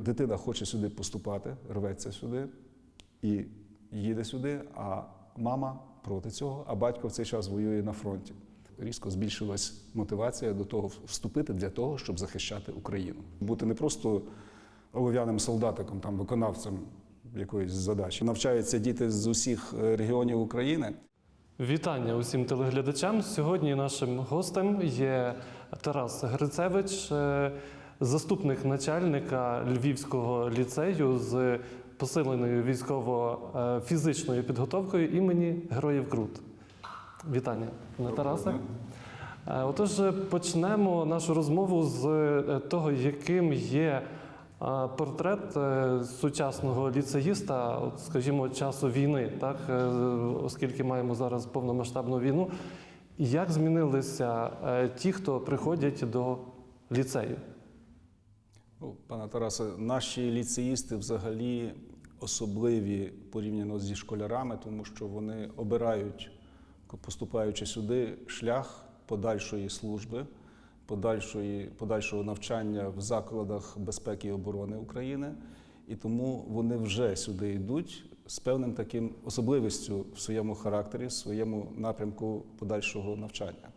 дитина хоче сюди поступати, рветься сюди і їде сюди, а мама проти цього, а батько в цей час воює на фронті. Різко збільшилась мотивація до того вступити для того, щоб захищати Україну. Бути не просто олов'яним солдатиком, там виконавцем якоїсь задачі. Навчаються діти з усіх е, регіонів України. Вітання усім телеглядачам. Сьогодні нашим гостем є Тарас Грицевич, е, заступник начальника Львівського ліцею з посиленою військово-фізичною підготовкою імені Героїв Крут. Вітання, пане Тарасе. Е, Отож, е, почнемо нашу розмову з е, того, яким є е, портрет е, сучасного ліцеїста, от, скажімо, часу війни, так, е, оскільки маємо зараз повномасштабну війну. Як змінилися е, ті, хто приходять до ліцею? Ну, пане Тарасе, наші ліцеїсти взагалі особливі порівняно зі школярами, тому що вони обирають, поступаючи сюди, шлях подальшої служби, подальшої, подальшого навчання в закладах безпеки і оборони України. І тому вони вже сюди йдуть з певним таким особливістю в своєму характері, в своєму напрямку подальшого навчання.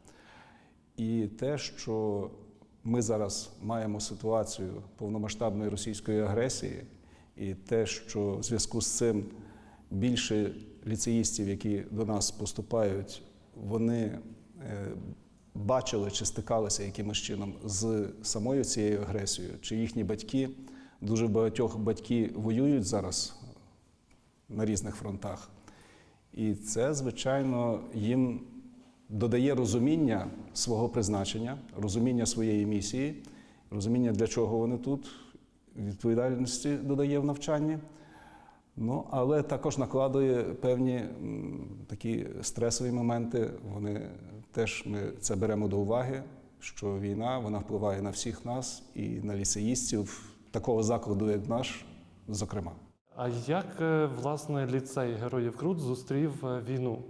І те, що ми зараз маємо ситуацію повномасштабної російської агресії, і те, що в зв'язку з цим більше ліцеїстів, які до нас поступають, вони е, бачили чи стикалися якимось чином з самою цією агресією, чи їхні батьки, дуже багатьох батьки воюють зараз на різних фронтах. І це, звичайно, їм додає розуміння свого призначення, розуміння своєї місії, розуміння, для чого вони тут, відповідальності додає в навчанні. Ну, але також накладує певні такі стресові моменти. Вони теж ми це беремо до уваги, що війна вона впливає на всіх нас і на ліцеїстів такого закладу, як наш, зокрема. А як е, власне ліцей Героїв Крут зустрів е, війну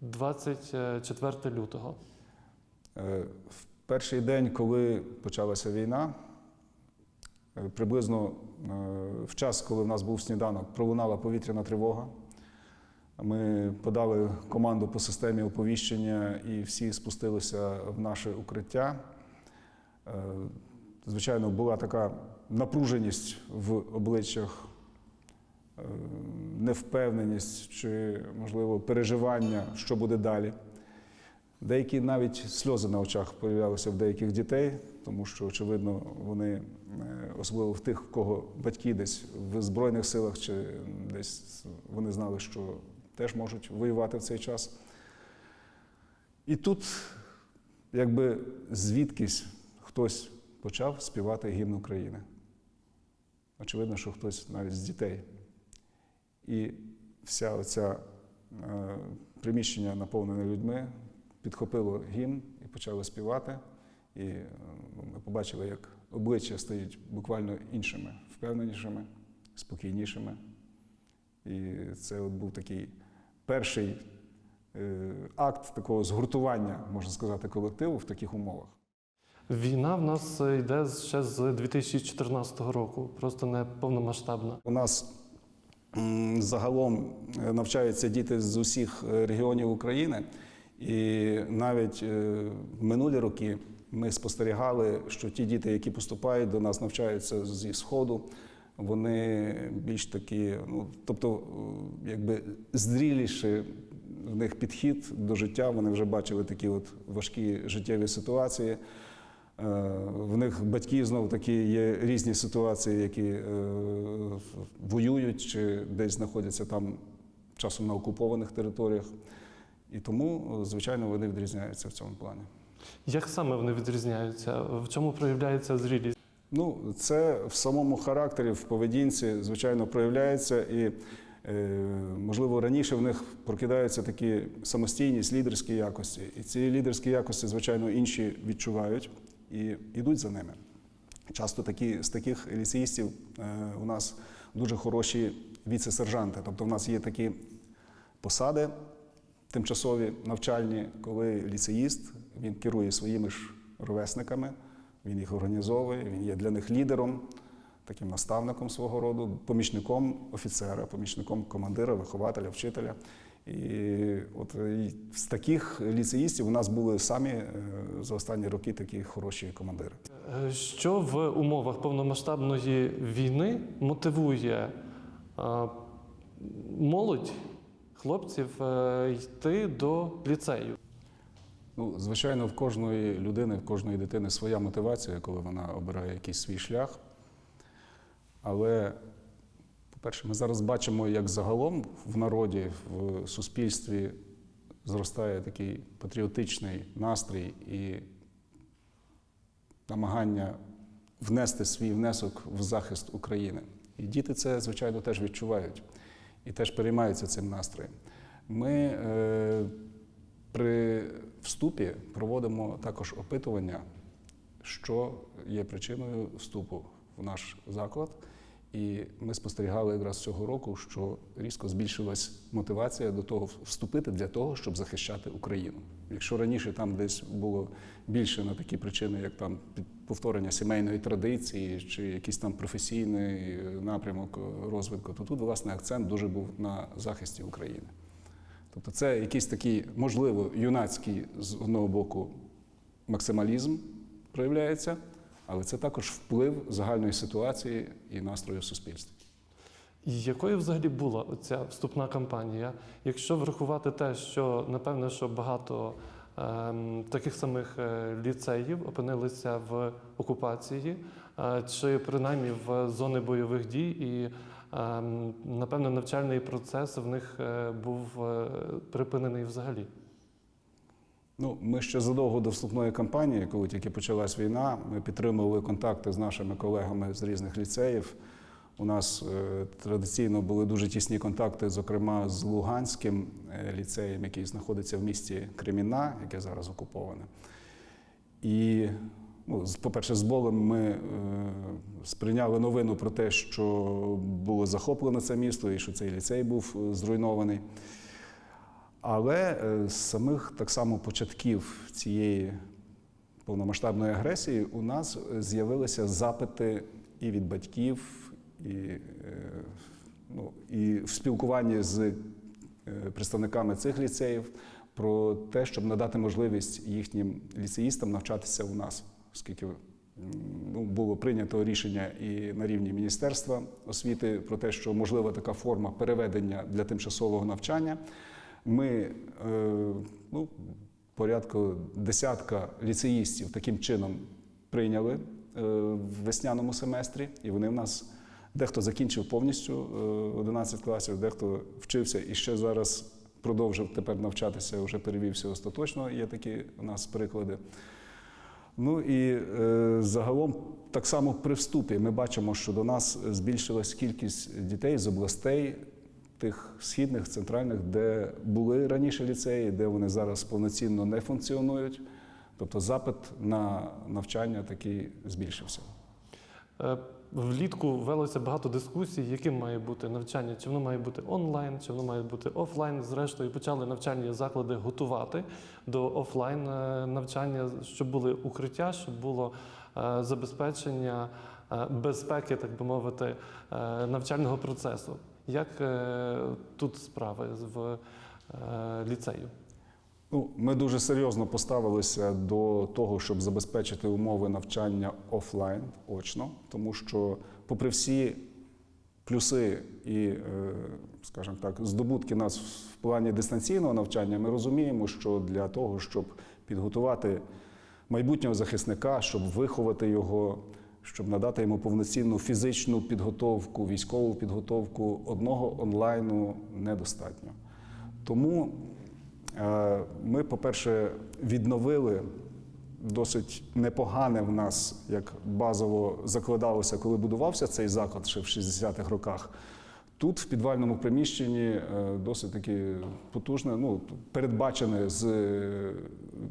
24 лютого? Е, В перший день, коли почалася війна, е, приблизно е, в час, коли в нас був сніданок, пролунала повітряна тривога. Ми подали команду по системі оповіщення і всі спустилися в наше укриття. Е, Звичайно, була така напруженість в обличчях, е, невпевненість чи, можливо, переживання, що буде далі. Деякі навіть сльози на очах появлялися в деяких дітей, тому що, очевидно, вони, е, особливо в тих, в кого батьки десь в Збройних силах, чи десь вони знали, що теж можуть воювати в цей час. І тут, якби звідкись хтось почав співати гімн України. Очевидно, що хтось навіть з дітей. І вся оця е, приміщення, наповнене людьми, підхопило гімн і почали співати. І е, ми побачили, як обличчя стають буквально іншими, впевненішими, спокійнішими. І це от був такий перший е, акт такого згуртування, можна сказати, колективу в таких умовах. Війна в нас йде ще з 2014 року, просто не повномасштабна. У нас загалом е, навчаються діти з усіх е, регіонів України, і навіть е, в минулі роки ми спостерігали, що ті діти, які поступають до нас, навчаються зі сходу. Вони більш такі, ну тобто, якби зріліші в них підхід до життя. Вони вже бачили такі от важкі життєві ситуації. Е, В них батьки знову таки є різні ситуації, які е, воюють чи десь знаходяться там часом на окупованих територіях. І тому, е, звичайно, вони відрізняються в цьому плані. Як саме вони відрізняються? В чому проявляється зрілість? Ну, це в самому характері, в поведінці, звичайно, проявляється і. Можливо, раніше в них прокидаються такі самостійність, лідерські якості. І ці лідерські якості, звичайно, інші відчувають і йдуть за ними. Часто такі, з таких ліцеїстів е, у нас дуже хороші віце-сержанти. Тобто в нас є такі посади тимчасові навчальні, коли ліцеїст він керує своїми ж ровесниками, він їх організовує, він є для них лідером. таким наставником свого роду, помічником офіцера, помічником командира, вихователя, вчителя. І от і з таких ліцеїстів у нас були самі е, за останні роки такі хороші командири. Е, Що в умовах повномасштабної війни мотивує е, молодь, хлопців е, йти до ліцею? Ну, звичайно, в кожної людини, в кожної дитини своя мотивація, коли вона обирає якийсь свій шлях. Але, по-перше, ми зараз бачимо, як загалом в народі, в суспільстві зростає такий патріотичний настрій і намагання внести свій внесок в захист України. І діти це, звичайно, теж відчувають і теж переймаються цим настроєм. Ми е, при вступі проводимо також опитування, що є причиною вступу в наш заклад. І ми спостерігали якраз цього року, що різко збільшилась мотивація до того вступити для того, щоб захищати Україну. Якщо раніше там десь було більше на такі причини, як там повторення сімейної традиції чи якийсь там професійний напрямок розвитку, то тут, власне, акцент дуже був на захисті України. Тобто це якийсь такий, можливо, юнацький з одного боку максималізм проявляється, але це також вплив загальної ситуації і настрою в суспільстві. І якою взагалі була ця вступна кампанія? Якщо врахувати те, що напевно, що багато ем, таких самих е, ліцеїв опинилися в окупації, е, чи принаймні в зони бойових дій, і ем, напевно навчальний процес в них е, був е, припинений взагалі. Ну, ми ще задовго до вступної кампанії, коли тільки почалась війна, ми підтримували контакти з нашими колегами з різних ліцеїв. У нас е, традиційно були дуже тісні контакти, зокрема з Луганським е, ліцеєм, який знаходиться в місті Креміна, яке зараз окуповане. І, ну, по-перше, з болем ми е, сприйняли новину про те, що було захоплено це місто і що цей ліцей був е, зруйнований. Але е, з самих так само початків цієї повномасштабної агресії у нас е, з'явилися запити і від батьків, і, е, ну, і в спілкуванні з представниками цих ліцеїв про те, щоб надати можливість їхнім ліцеїстам навчатися у нас, оскільки ну, було прийнято рішення і на рівні Міністерства освіти про те, що можлива така форма переведення для тимчасового навчання. Ми е, ну, порядку десятка ліцеїстів таким чином прийняли е, в весняному семестрі, і вони в нас дехто закінчив повністю е, 11 класів, дехто вчився і ще зараз продовжив тепер навчатися, вже перевівся остаточно. Є такі у нас приклади. Ну і е, загалом, так само при вступі, ми бачимо, що до нас збільшилась кількість дітей з областей, тих східних, центральних, де були раніше ліцеї, де вони зараз повноцінно не функціонують. Тобто запит на навчання такий збільшився. Е, Влітку велося багато дискусій, яким має бути навчання, чи воно має бути онлайн, чи воно має бути офлайн. Зрештою, почали навчальні заклади готувати до офлайн е, навчання, щоб були укриття, щоб було е, забезпечення безпеки, так би мовити, навчального процесу. Як е, тут справи в е, ліцею? Ну, ми дуже серйозно поставилися до того, щоб забезпечити умови навчання офлайн очно, тому що, попри всі плюси і, е, скажімо так, здобутки нас в плані дистанційного навчання, ми розуміємо, що для того, щоб підготувати майбутнього захисника, щоб виховати його, щоб надати йому повноцінну фізичну підготовку, військову підготовку, одного онлайну недостатньо. Тому Е, Ми, по-перше, відновили досить непогане в нас, як базово закладалося, коли будувався цей заклад ще в 60-х роках. Тут, в підвальному приміщенні, е, досить таки потужне, ну, передбачене з е,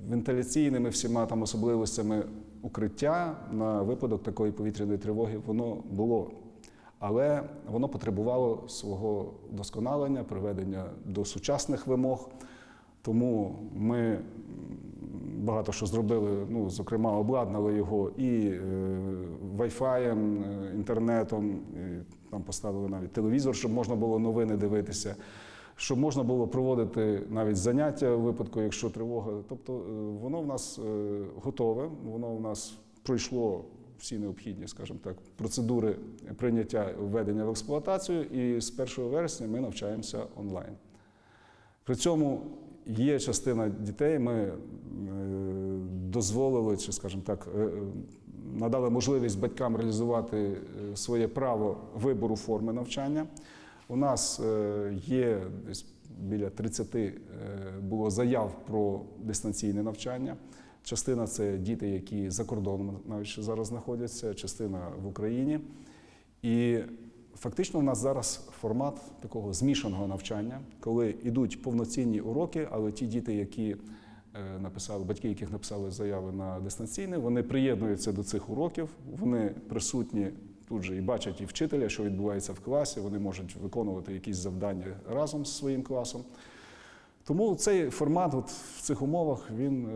вентиляційними всіма там особливостями укриття на випадок такої повітряної тривоги, воно було. Але воно потребувало свого вдосконалення, приведення до сучасних вимог. Тому ми багато що зробили, ну, зокрема, обладнали його і е, Wi-Fi, е, інтернетом, і там поставили навіть телевізор, щоб можна було новини дивитися, щоб можна було проводити навіть заняття у випадку, якщо тривога. Тобто е, воно в нас е, готове, воно в нас пройшло всі необхідні, скажімо так, процедури прийняття введення в експлуатацію, і з 1 вересня ми навчаємося онлайн. При цьому є частина дітей, ми е, дозволили, чи, скажімо так, надали можливість батькам реалізувати своє право вибору форми навчання. У нас е, є десь біля 30 е, було заяв про дистанційне навчання. Частина це діти, які за кордоном навіть зараз знаходяться, частина в Україні. І фактично у нас зараз формат такого змішаного навчання, коли йдуть повноцінні уроки, але ті діти, які е, написали, батьки, яких написали заяви на дистанційне, вони приєднуються до цих уроків, вони присутні тут же і бачать і вчителя, що відбувається в класі, вони можуть виконувати якісь завдання разом з своїм класом. Тому цей формат от в цих умовах він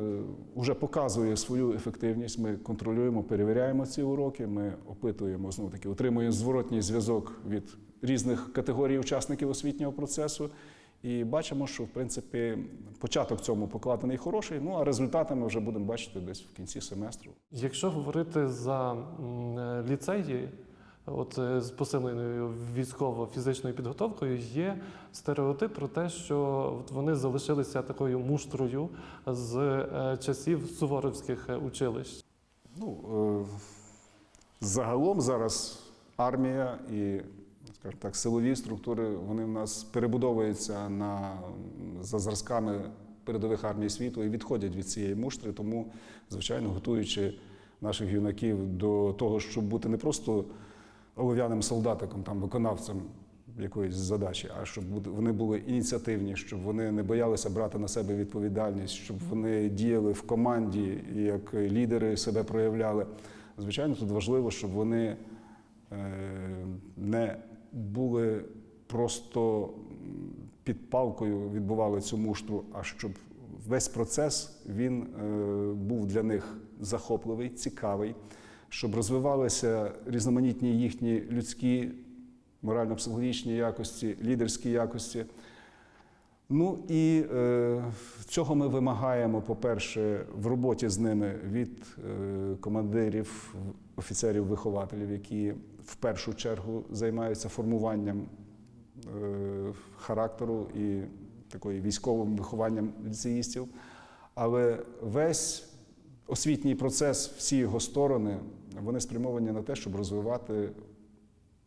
вже показує свою ефективність. Ми контролюємо, перевіряємо ці уроки. Ми опитуємо знову таки, отримуємо зворотній зв'язок від різних категорій учасників освітнього процесу. І бачимо, що в принципі початок цьому покладений хороший. Ну а результати ми вже будемо бачити десь в кінці семестру. Якщо говорити за е, ліцеї, от е, з посиленою військово-фізичною підготовкою, є стереотип про те, що вони залишилися такою муштрою з е, часів суворовських училищ. Ну, загалом зараз армія і, скажімо так, силові структури вони в нас перебудовуються на, за зразками передових армій світу і відходять від цієї муштри. Тому, звичайно, готуючи наших юнаків до того, щоб бути не просто олов'яним солдатиком, там, виконавцем якоїсь задачі, а щоб вони були ініціативні, щоб вони не боялися брати на себе відповідальність, щоб вони діяли в команді як лідери себе проявляли. Звичайно, тут важливо, щоб вони е, не були просто під палкою відбували цю муштру, а щоб весь процес він е, був для них захопливий, цікавий, щоб розвивалися різноманітні їхні людські морально-психологічні якості, лідерські якості. Ну і е, цього ми вимагаємо, по-перше, в роботі з ними від е, командирів, офіцерів-вихователів, які в першу чергу займаються формуванням е, характеру і такої військовим вихованням ліцеїстів. Але весь освітній процес, всі його сторони, вони спрямовані на те, щоб розвивати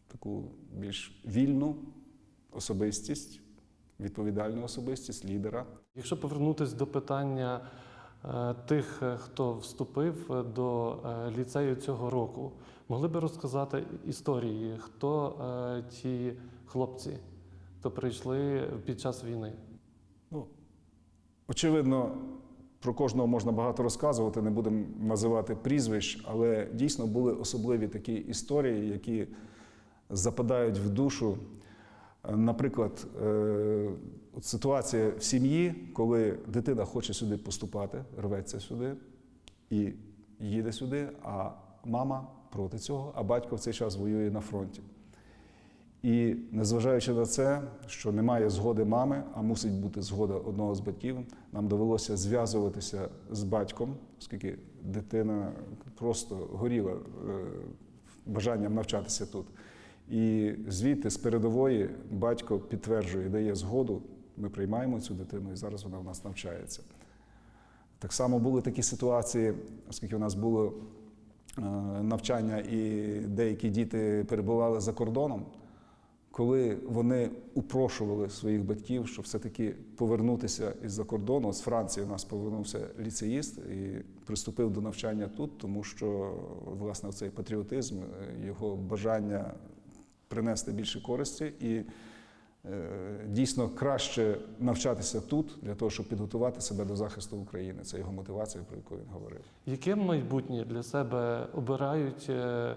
таку більш вільну особистість, відповідальну особистість лідера. Якщо повернутися до питання тих, е, хто вступив е, до е, ліцею цього року, могли би розказати історії, хто е, ті хлопці, хто прийшли під час війни? Ну, очевидно, про кожного можна багато розказувати, не будемо називати прізвищ, але дійсно були особливі такі історії, які западають в душу. Наприклад, е, ситуація в сім'ї, коли дитина хоче сюди поступати, рветься сюди і їде сюди, а мама проти цього, а батько в цей час воює на фронті. І незважаючи на це, що немає згоди мами, а мусить бути згода одного з батьків, нам довелося зв'язуватися з батьком, оскільки дитина просто горіла е, бажанням навчатися тут. І звідти, з передової, батько підтверджує, дає згоду. Ми приймаємо цю дитину, і зараз вона в нас навчається. Так само були такі ситуації, оскільки у нас було е, навчання, і деякі діти перебували за кордоном, коли вони упрошували своїх батьків, щоб все-таки повернутися із-за кордону. З Франції у нас повернувся ліцеїст і приступив до навчання тут, тому що власне цей патріотизм, е, його бажання принести більше користі і е, дійсно краще навчатися тут для того, щоб підготувати себе до захисту України. Це його мотивація, про яку він говорив. Яке майбутнє для себе обирають е,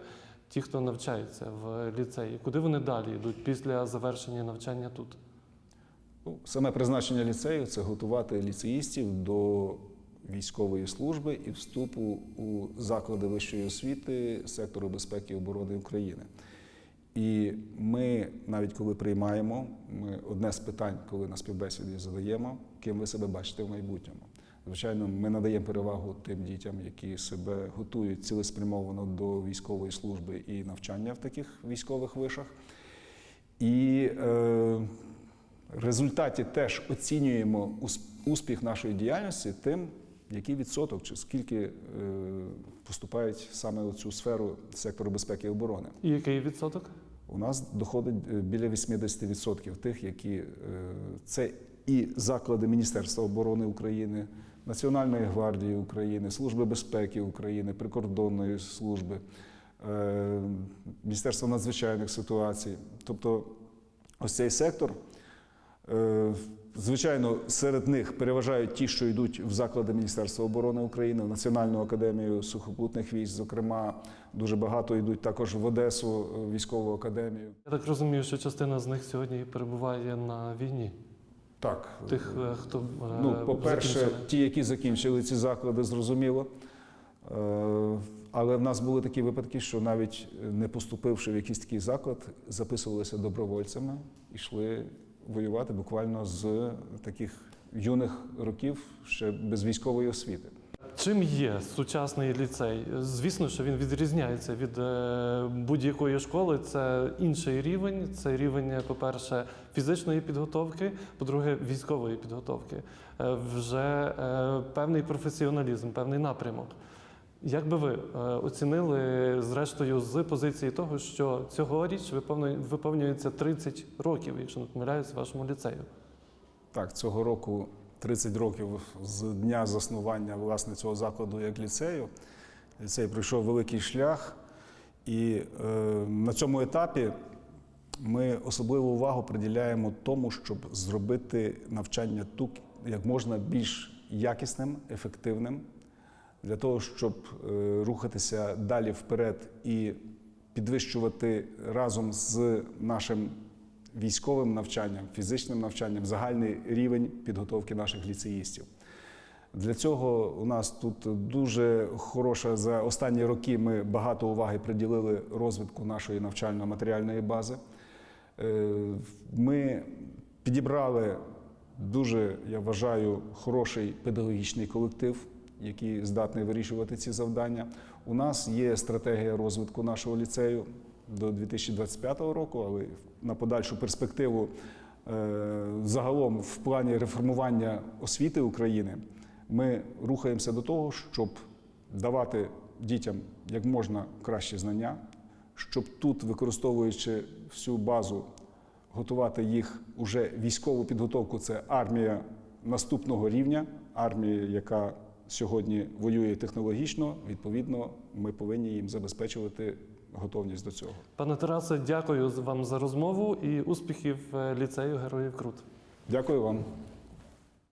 ті, хто навчається в ліцеї? Куди вони далі йдуть після завершення навчання тут? Ну, Саме призначення ліцею це готувати ліцеїстів до військової служби і вступу у заклади вищої освіти сектору безпеки і оборони України. І ми, навіть коли приймаємо, ми одне з питань, коли на співбесіді задаємо, ким ви себе бачите в майбутньому. Звичайно, ми надаємо перевагу тим дітям, які себе готують цілеспрямовано до військової служби і навчання в таких військових вишах. І е, в результаті теж оцінюємо успіх нашої діяльності тим, який відсоток чи скільки е, поступають саме у цю сферу сектору безпеки і оборони. І який відсоток? У нас доходить е, біля 80% тих, які е, це і заклади Міністерства оборони України, Національної гвардії України, Служби безпеки України, прикордонної служби, е, Міністерства надзвичайних ситуацій. Тобто, ось цей сектор. Звичайно, серед них переважають ті, що йдуть в заклади Міністерства оборони України, в Національну академію сухопутних військ, зокрема, дуже багато йдуть також в Одесу, е, військову академію. Я так розумію, що частина з них сьогодні перебуває на війні. Так, Тих, е, хто е, ну, по-перше, ті, які закінчили ці заклади, зрозуміло. Але в нас були такі випадки, що навіть не поступивши в якийсь такий заклад, записувалися добровольцями і йшли воювати буквально з таких юних років, ще без військової освіти. Чим є сучасний ліцей? Звісно, що він відрізняється від е, будь-якої школи. Це інший рівень. Це рівень, по-перше, фізичної підготовки, по-друге, військової підготовки. Е, Вже е, певний професіоналізм, певний напрямок. Як би ви е, оцінили зрештою з позиції того, що цьогоріч виповнюється 30 років, якщо не помиляюсь, вашому ліцею? Так, цього року 30 років з дня заснування власне цього закладу як ліцею. Ліцей пройшов великий шлях, і е, на цьому етапі ми особливу увагу приділяємо тому, щоб зробити навчання тут як можна більш якісним, ефективним, для того, щоб е, рухатися далі вперед і підвищувати разом з нашим військовим навчанням, фізичним навчанням, загальний рівень підготовки наших ліцеїстів. Для цього у нас тут дуже хороша за останні роки. Ми багато уваги приділили розвитку нашої навчально-матеріальної бази. Е, Ми підібрали дуже, я вважаю, хороший педагогічний колектив, який здатний вирішувати ці завдання. У нас є стратегія розвитку нашого ліцею до 2025 року, але на подальшу перспективу е, загалом в плані реформування освіти України ми рухаємося до того, щоб давати дітям як можна кращі знання, щоб тут, використовуючи всю базу, готувати їх уже військову підготовку. Це армія наступного рівня, армія, яка сьогодні воює технологічно. Відповідно, ми повинні їм забезпечувати готовність до цього. Пане Тарасе, дякую вам за розмову і успіхів е, ліцею Героїв Крут. Дякую вам.